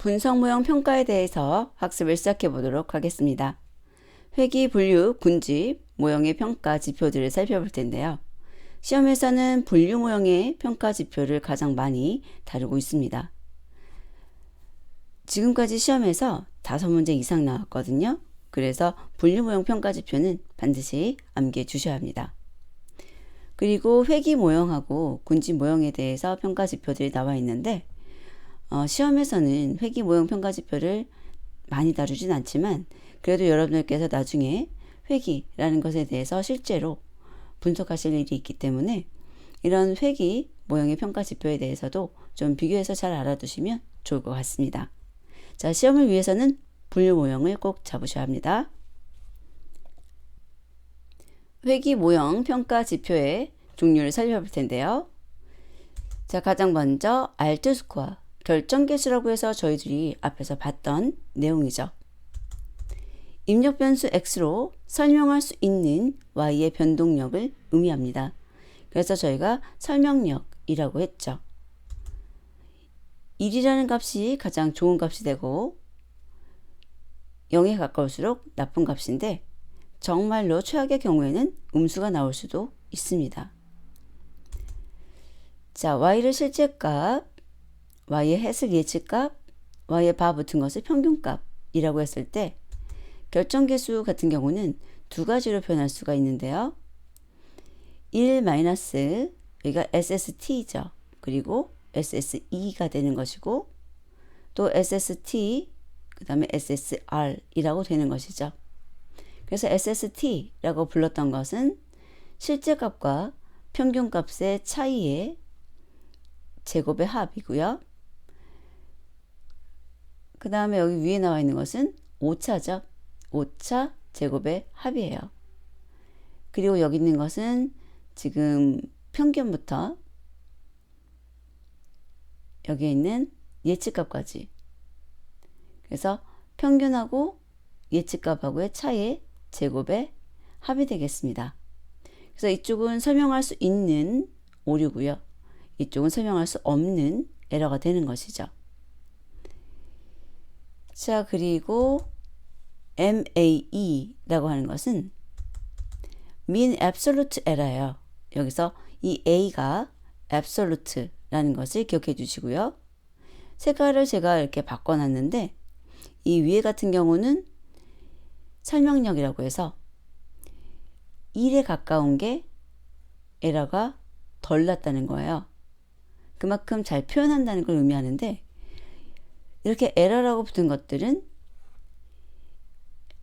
분석 모형 평가에 대해서 학습을 시작해 보도록 하겠습니다. 회기, 분류, 군집, 모형의 평가 지표들을 살펴볼 텐데요. 시험에서는 분류 모형의 평가 지표를 가장 많이 다루고 있습니다. 지금까지 시험에서 다섯 문제 이상 나왔거든요. 그래서 분류 모형 평가 지표는 반드시 암기해 주셔야 합니다. 그리고 회기 모형하고 군집 모형에 대해서 평가 지표들이 나와 있는데 어, 시험에서는 회기 모형 평가 지표를 많이 다루진 않지만 그래도 여러분들께서 나중에 회기라는 것에 대해서 실제로 분석하실 일이 있기 때문에 이런 회기 모형의 평가 지표에 대해서도 좀 비교해서 잘 알아두시면 좋을 것 같습니다. 자, 시험을 위해서는 분류 모형을 꼭 잡으셔야 합니다. 회기 모형 평가 지표의 종류를 살펴볼 텐데요. 자, 가장 먼저 알트 스코어, 결정계수라고 해서 저희들이 앞에서 봤던 내용이죠. 입력 변수 x로 설명할 수 있는 y의 변동력을 의미합니다. 그래서 저희가 설명력이라고 했죠. 1이라는 값이 가장 좋은 값이 되고 0에 가까울수록 나쁜 값인데 정말로 최악의 경우에는 음수가 나올 수도 있습니다. 자, y를 실제값, y의 해석 예측값, y의 바 붙은 것을 평균값이라고 했을 때 결정계수 같은 경우는 두 가지로 표현할 수가 있는데요. 1 마이너스 여기가 SST죠. 그리고 SSE가 되는 것이고 또 SST 그 다음에 SSR이라고 되는 것이죠. 그래서 SST라고 불렀던 것은 실제값과 평균값의 차이의 제곱의 합이고요. 그 다음에 여기 위에 나와 있는 것은 오차죠. 오차 제곱의 합이에요. 그리고 여기 있는 것은 지금 평균부터 여기에 있는 예측값까지. 그래서 평균하고 예측값하고의 차이의 제곱의 합이 되겠습니다. 그래서 이쪽은 설명할 수 있는 오류고요. 이쪽은 설명할 수 없는 에러가 되는 것이죠. 자, 그리고 MAE라고 하는 것은 mean absolute error예요. 여기서 이 A가 absolute라는 것을 기억해 주시고요. 색깔을 제가 이렇게 바꿔놨는데 이 위에 같은 경우는 설명력이라고 해서 1에 가까운 게 에러가 덜 났다는 거예요. 그만큼 잘 표현한다는 걸 의미하는데 이렇게 에러라고 붙은 것들은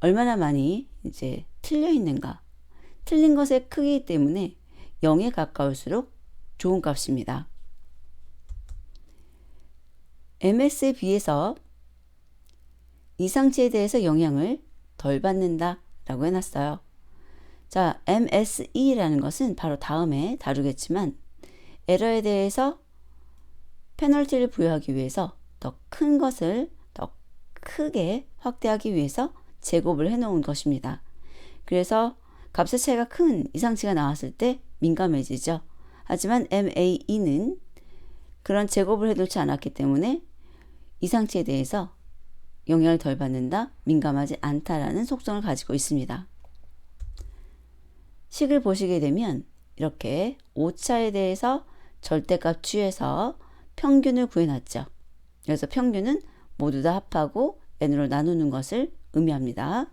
얼마나 많이 이제 틀려 있는가. 틀린 것의 크기 때문에 0에 가까울수록 좋은 값입니다. MS에 비해서 이상치에 대해서 영향을 덜 받는다 라고 해놨어요. 자, MSE라는 것은 바로 다음에 다루겠지만 에러에 대해서 페널티를 부여하기 위해서 더 큰 것을 더 크게 확대하기 위해서 제곱을 해 놓은 것입니다. 그래서 값의 차이가 큰 이상치가 나왔을 때 민감해지죠. 하지만 MAE는 그런 제곱을 해놓지 않았기 때문에 이상치에 대해서 영향을 덜 받는다, 민감하지 않다라는 속성을 가지고 있습니다. 식을 보시게 되면 이렇게 오차에 대해서 절대값 취해서 평균을 구해놨죠. 그래서 평균은 모두 다 합하고 n으로 나누는 것을 의미합니다.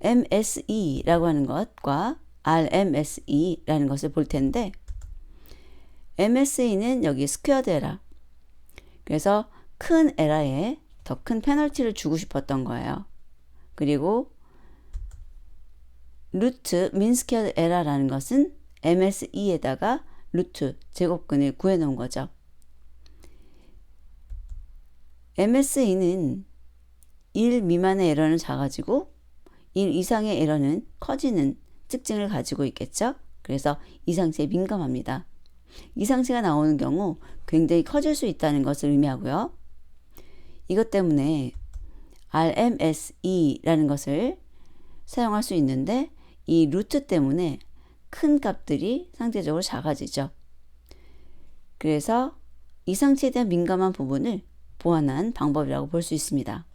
MSE라고 하는 것과 RMSE라는 것을 볼 텐데 MSE는 여기 스퀘어드 에라 그래서 큰 에라에 더 큰 페널티를 주고 싶었던 거예요. 그리고 루트 민스퀘어드 에라라는 것은 MSE에다가 루트 제곱근을 구해 놓은 거죠. MSE는 1 미만의 에러는 작아지고 1 이상의 에러는 커지는 특징을 가지고 있겠죠. 그래서 이상치에 민감합니다. 이상치가 나오는 경우 굉장히 커질 수 있다는 것을 의미하고요. 이것 때문에 RMSE라는 것을 사용할 수 있는데 이 루트 때문에 큰 값들이 상대적으로 작아지죠. 그래서 이상치에 대한 민감한 부분을 보완한 방법이라고 볼 수 있습니다.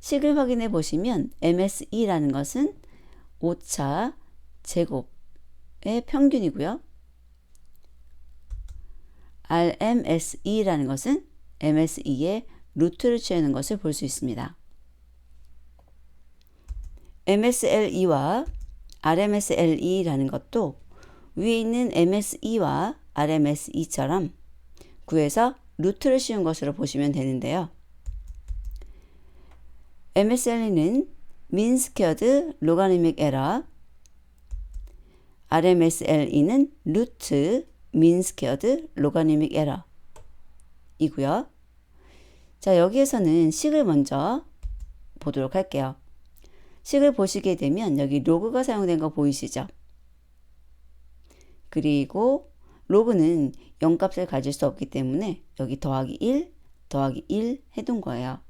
식을 확인해 보시면 MSE라는 것은 오차 제곱의 평균이고요. RMSE라는 것은 MSE의 루트를 취하는 것을 볼 수 있습니다. MSLE와 RMSLE라는 것도 위에 있는 MSE와 RMSE처럼 구해서 루트를 씌운 것으로 보시면 되는데요. MSLE는 mean squared logarithmic error, RMSLE는 루트 mean squared logarithmic error 이고요. 자, 여기에서는 식을 먼저 보도록 할게요. 식을 보시게 되면 여기 로그가 사용된 거 보이시죠? 그리고 로그는 0값을 가질 수 없기 때문에 여기 더하기 1, 더하기 1 해둔 거예요.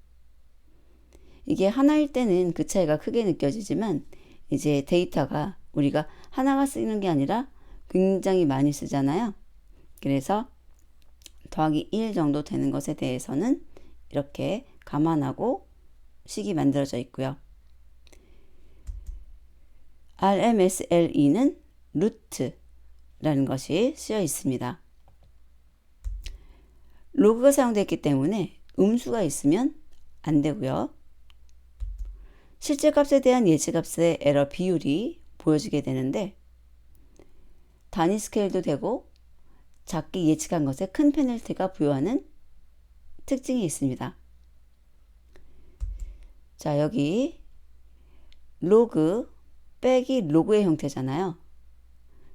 이게 하나일 때는 그 차이가 크게 느껴지지만 이제 데이터가 우리가 하나가 쓰는 게 아니라 굉장히 많이 쓰잖아요. 그래서 더하기 1 정도 되는 것에 대해서는 이렇게 감안하고 식이 만들어져 있고요. RMSLE는 루트라는 것이 쓰여 있습니다. 로그가 사용됐기 때문에 음수가 있으면 안 되고요. 실제 값에 대한 예측 값의 에러 비율이 보여지게 되는데 단위 스케일도 되고 작게 예측한 것에 큰 페널티가 부여하는 특징이 있습니다. 자, 여기 로그 빼기 로그의 형태잖아요.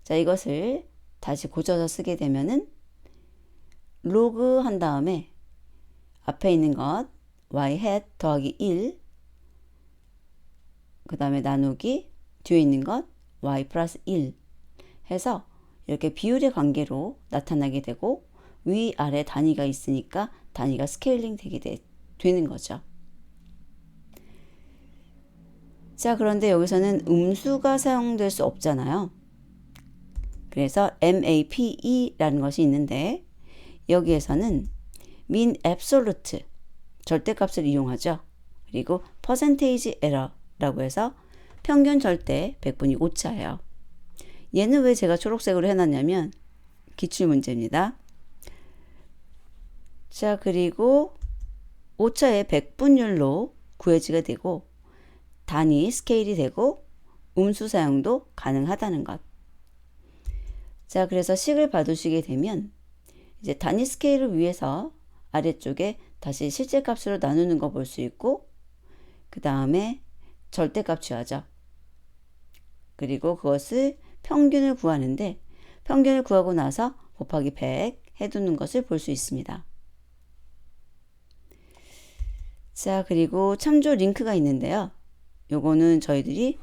자, 이것을 다시 고쳐서 쓰게 되면은 로그 한 다음에 앞에 있는 것 y hat 더하기 1, 그 다음에 나누기 뒤에 있는 것 y 플러스 1 해서 이렇게 비율의 관계로 나타나게 되고 위 아래 단위가 있으니까 단위가 스케일링 되게 되, 되는 거죠. 자, 그런데 여기서는 음수가 사용될 수 없잖아요. 그래서 MAPE라는 것이 있는데 여기에서는 mean absolute 절대값을 이용하죠. 그리고 percentage error라고 해서 평균 절대 100분이 오차예요. 얘는 왜 제가 초록색으로 해놨냐면 기출 문제입니다. 자, 그리고 오차의 100분율로 구해지게 되고 단위 스케일이 되고 음수 사용도 가능하다는 것. 자, 그래서 식을 봐두시게 되면 이제 단위 스케일을 위해서 아래쪽에 다시 실제 값으로 나누는 거 볼 수 있고 그 다음에 절대값 취하죠. 그리고 그것을 평균을 구하는데 평균을 구하고 나서 곱하기 100 해두는 것을 볼 수 있습니다. 자, 그리고 참조 링크가 있는데요. 요거는 저희들이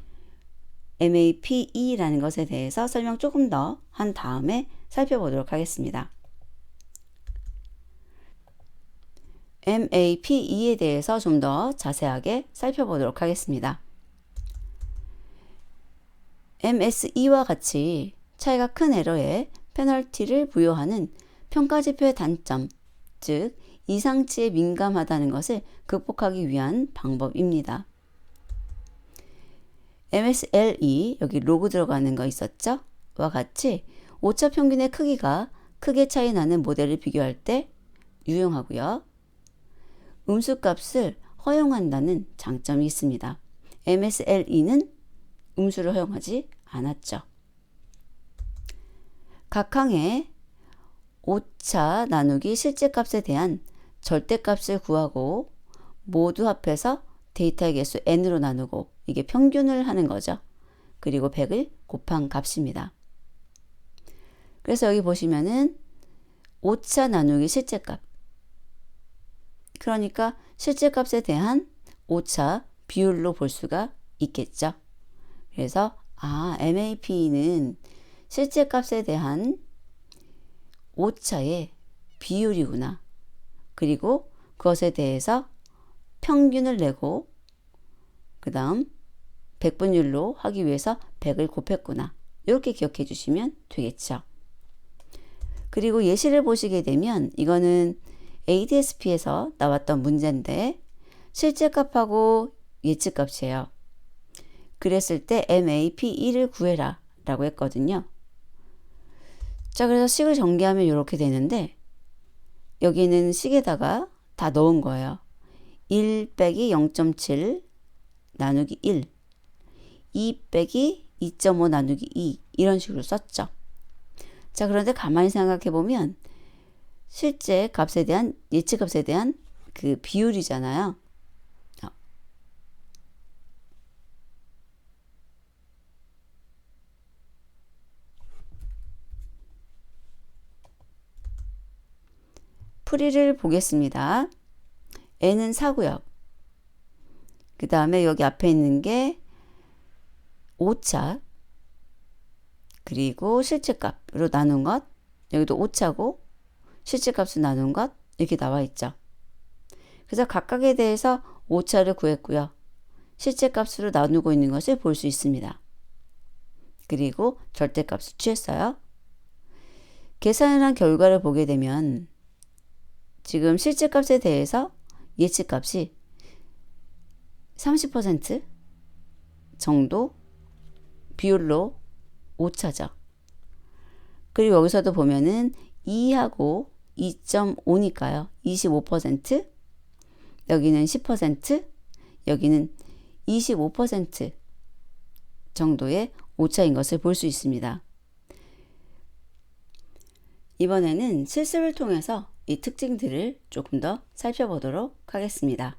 MAPE라는 것에 대해서 설명 조금 더 한 다음에 살펴보도록 하겠습니다. MAPE에 대해서 좀 더 자세하게 살펴보도록 하겠습니다. MSE와 같이 차이가 큰 에러에 페널티를 부여하는 평가지표의 단점, 즉 이상치에 민감하다는 것을 극복하기 위한 방법입니다. MSLE 여기 로그 들어가는 거 있었죠? 와 같이 오차 평균의 크기가 크게 차이 나는 모델을 비교할 때 유용하고요. 음수값을 허용한다는 장점이 있습니다. MSLE는 음수를 허용하지 않았죠. 각 항의 오차 나누기 실제값에 대한 절대값을 구하고 모두 합해서 데이터의 개수 n으로 나누고 이게 평균을 하는 거죠. 그리고 100을 곱한 값입니다. 그래서 여기 보시면은 오차 나누기 실제값. 그러니까 실제 값에 대한 오차 비율로 볼 수가 있겠죠. 그래서 아, MAP는 실제 값에 대한 오차의 비율이구나. 그리고 그것에 대해서 평균을 내고 그 다음 100분율로 하기 위해서 100을 곱했구나. 이렇게 기억해 주시면 되겠죠. 그리고 예시를 보시게 되면 이거는 ADSP에서 나왔던 문제인데 실제 값하고 예측 값이에요. 그랬을 때 MAP2를 구해라 라고 했거든요. 자, 그래서 식을 전개하면 이렇게 되는데 여기는 식에다가 다 넣은 거예요. 1 빼기 0.7 나누기 1, 2 빼기 2.5 나누기 2 이런 식으로 썼죠. 자, 그런데 가만히 생각해 보면 실제 값에 대한 예측 값에 대한 그 비율이잖아요. 어. 풀이를 보겠습니다. n은 4고요. 그 다음에 여기 앞에 있는 게 오차 그리고 실제값으로 나눈 것 여기도 오차고 실제값을 나눈 것 이렇게 나와 있죠. 그래서 각각에 대해서 오차를 구했고요. 실제값으로 나누고 있는 것을 볼 수 있습니다. 그리고 절대값을 취했어요. 계산을 한 결과를 보게 되면 지금 실제값에 대해서 예측값이 30% 정도 비율로 오차죠. 그리고 여기서도 보면은 2하고 2.5니까요. 25% 여기는 10% 여기는 25% 정도의 오차인 것을 볼 수 있습니다. 이번에는 실습을 통해서 이 특징들을 조금 더 살펴보도록 하겠습니다.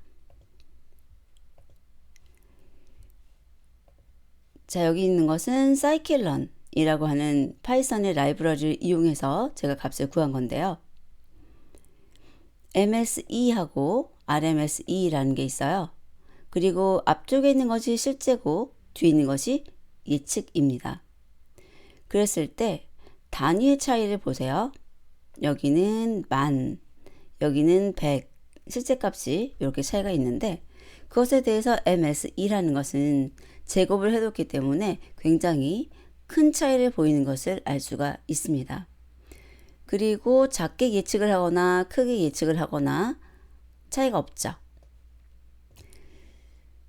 자, 여기 있는 것은 scikit-learn이라고 하는 파이썬의 라이브러리를 이용해서 제가 값을 구한 건데요. MSE하고 RMSE라는 게 있어요. 그리고 앞쪽에 있는 것이 실제고 뒤에 있는 것이 예측입니다. 그랬을 때 단위의 차이를 보세요. 여기는 만, 여기는 100, 실제 값이 이렇게 차이가 있는데 그것에 대해서 MSE라는 것은 제곱을 해뒀기 때문에 굉장히 큰 차이를 보이는 것을 알 수가 있습니다. 그리고 작게 예측을 하거나 크게 예측을 하거나 차이가 없죠.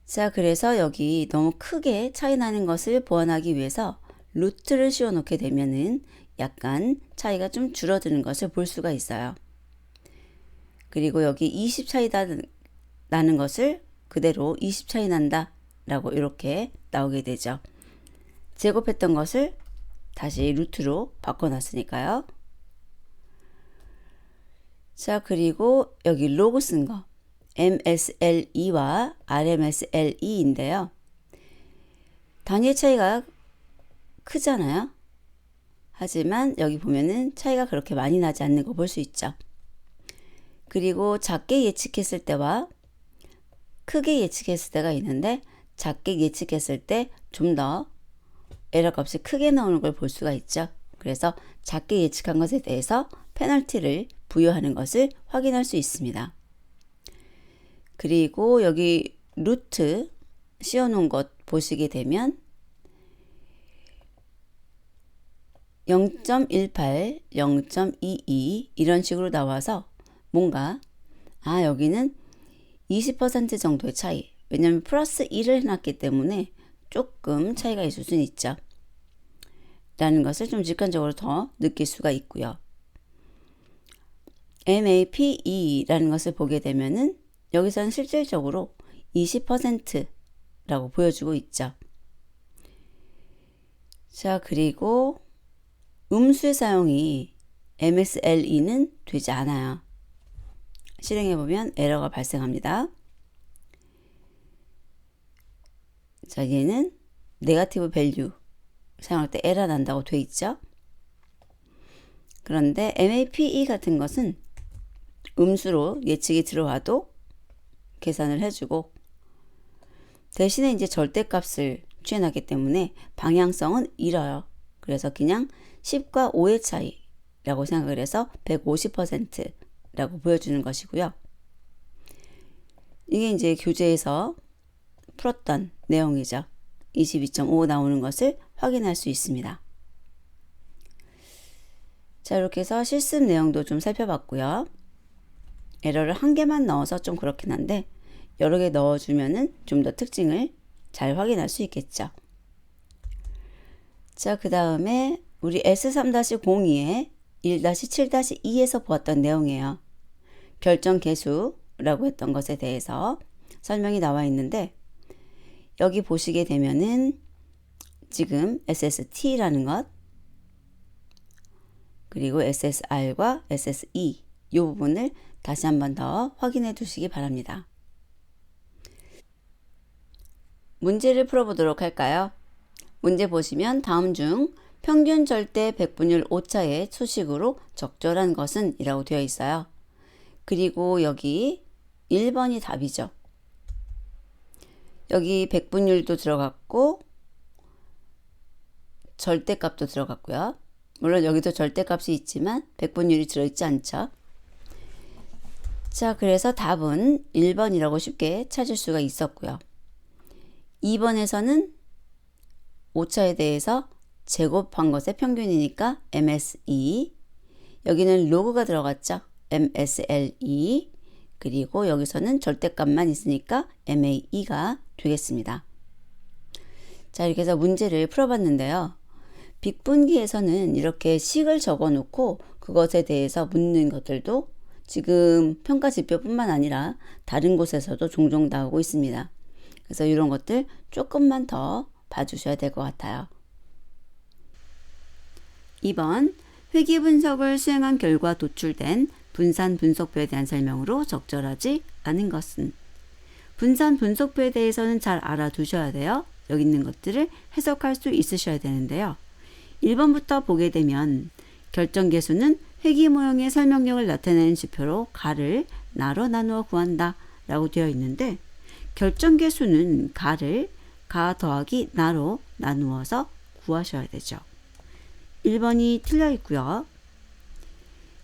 자, 그래서 여기 너무 크게 차이 나는 것을 보완하기 위해서 루트를 씌워 놓게 되면은 약간 차이가 좀 줄어드는 것을 볼 수가 있어요. 그리고 여기 20 차이 나는 것을 그대로 20 차이 난다 라고 이렇게 나오게 되죠. 제곱했던 것을 다시 루트로 바꿔놨으니까요. 자, 그리고 여기 로그 쓴 거. MSLE와 RMSLE인데요. 단위 차이가 크잖아요. 하지만 여기 보면은 차이가 그렇게 많이 나지 않는 거 볼 수 있죠. 그리고 작게 예측했을 때와 크게 예측했을 때가 있는데 작게 예측했을 때 좀 더 에러 값이 크게 나오는 걸 볼 수가 있죠. 그래서 작게 예측한 것에 대해서 페널티를 부여하는 것을 확인할 수 있습니다. 그리고 여기 루트 씌워놓은 것 보시게 되면 0.18, 0.22 이런 식으로 나와서 뭔가 아 여기는 20% 정도의 차이 왜냐하면 플러스 1을 해놨기 때문에 조금 차이가 있을 수는 있죠. 라는 것을 좀 직관적으로 더 느낄 수가 있고요. MAPE라는 것을 보게 되면은 여기서는 실질적으로 20%라고 보여주고 있죠. 자, 그리고 음수의 사용이 MSLE는 되지 않아요. 실행해보면 에러가 발생합니다. 자, 얘는 네가티브 밸류 사용할 때 에러 난다고 돼 있죠. 그런데 MAPE 같은 것은 음수로 예측이 들어와도 계산을 해주고 대신에 이제 절대값을 취해놨기 때문에 방향성은 잃어요. 그래서 그냥 10과 5의 차이라고 생각을 해서 150%라고 보여주는 것이고요. 이게 이제 교재에서 풀었던 내용이죠. 22.5 나오는 것을 확인할 수 있습니다. 자, 이렇게 해서 실습 내용도 좀 살펴봤고요. 에러를 한 개만 넣어서 좀 그렇긴 한데 여러 개 넣어주면은 좀 더 특징을 잘 확인할 수 있겠죠. 자, 그 다음에 우리 S3-02에 1-7-2에서 보았던 내용이에요. 결정 개수라고 했던 것에 대해서 설명이 나와 있는데 여기 보시게 되면은 지금 SST라는 것 그리고 SSR과 SSE 이 부분을 다시 한 번 더 확인해 두시기 바랍니다. 문제를 풀어보도록 할까요? 문제 보시면 다음 중 평균 절대 백분율 오차의 수식으로 적절한 것은 이라고 되어 있어요. 그리고 여기 1번이 답이죠. 여기 백분율도 들어갔고 절대값도 들어갔고요. 물론 여기도 절대값이 있지만 백분율이 들어있지 않죠. 자, 그래서 답은 1번이라고 쉽게 찾을 수가 있었고요. 2번에서는 오차에 대해서 제곱한 것의 평균이니까 MSE 여기는 로그가 들어갔죠. MSLE 그리고 여기서는 절대값만 있으니까 MAE가 되겠습니다. 자 이렇게 해서 문제를 풀어봤는데요. 빅분기에서는 이렇게 식을 적어 놓고 그것에 대해서 묻는 것들도 지금 평가 지표뿐만 아니라 다른 곳에서도 종종 나오고 있습니다. 그래서 이런 것들 조금만 더 봐주셔야 될 것 같아요. 2번 회계 분석을 수행한 결과 도출된 분산 분석표에 대한 설명으로 적절하지 않은 것은 분산 분석표에 대해서는 잘 알아두셔야 돼요. 여기 있는 것들을 해석할 수 있으셔야 되는데요. 1번부터 보게 되면 결정 계수는 회기 모형의 설명력을 나타내는 지표로 가를 나로 나누어 구한다 라고 되어 있는데 결정 계수는 가를 가 더하기 나로 나누어서 구하셔야 되죠. 1번이 틀려 있고요.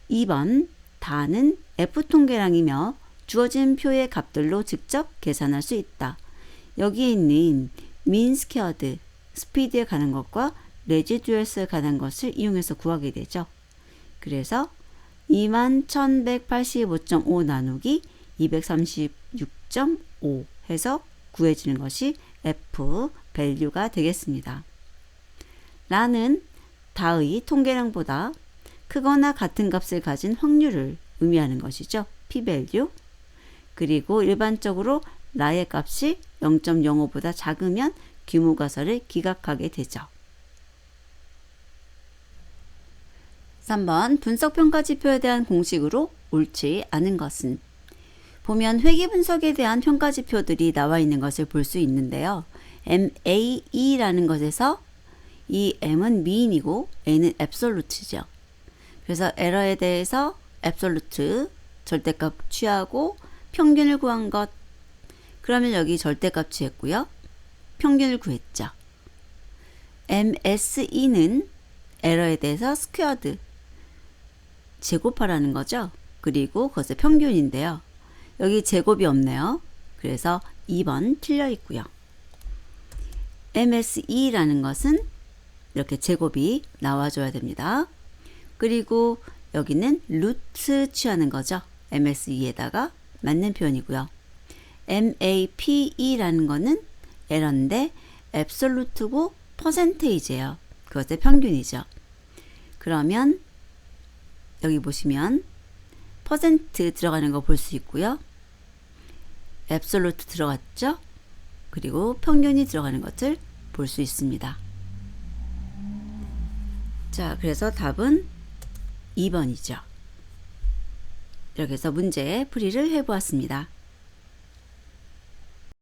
2번 다는 F통계량이며 주어진 표의 값들로 직접 계산할 수 있다. 여기에 있는 민스퀘어드, 스피드에 관한 것과 레지듀얼스에 관한 것을 이용해서 구하게 되죠. 그래서 21,185.5 나누기 236.5 해서 구해지는 것이 F 밸류가 되겠습니다. 라는 다의 통계량보다 크거나 같은 값을 가진 확률을 의미하는 것이죠. p-value. 그리고 일반적으로 라의 값이 0.05보다 작으면 규모가설을 기각하게 되죠. 3번 분석평가 지표에 대한 공식으로 옳지 않은 것은 보면 회계 분석에 대한 평가 지표들이 나와 있는 것을 볼 수 있는데요. MAE라는 것에서 이 M은 미인이고 A는 앱솔루트죠. 그래서 에러에 대해서 앱솔루트 절대값 취하고 평균을 구한 것 그러면 여기 절대값 취했고요. 평균을 구했죠. MSE는 에러에 대해서 스퀘어드 제곱하라는 거죠. 그리고 그것의 평균인데요. 여기 제곱이 없네요. 그래서 2번 틀려 있고요. MSE라는 것은 이렇게 제곱이 나와줘야 됩니다. 그리고 여기는 루트 취하는 거죠. MSE에다가 맞는 표현이고요. MAPE라는 거는 에러인데 앱솔루트고 퍼센테이지예요. 그것의 평균이죠. 그러면 여기 보시면 퍼센트 들어가는 거 볼 수 있고요. 앱솔루트 들어갔죠? 그리고 평균이 들어가는 것을 볼 수 있습니다. 자, 그래서 답은 2번이죠. 이렇게 해서 문제 풀이를 해보았습니다.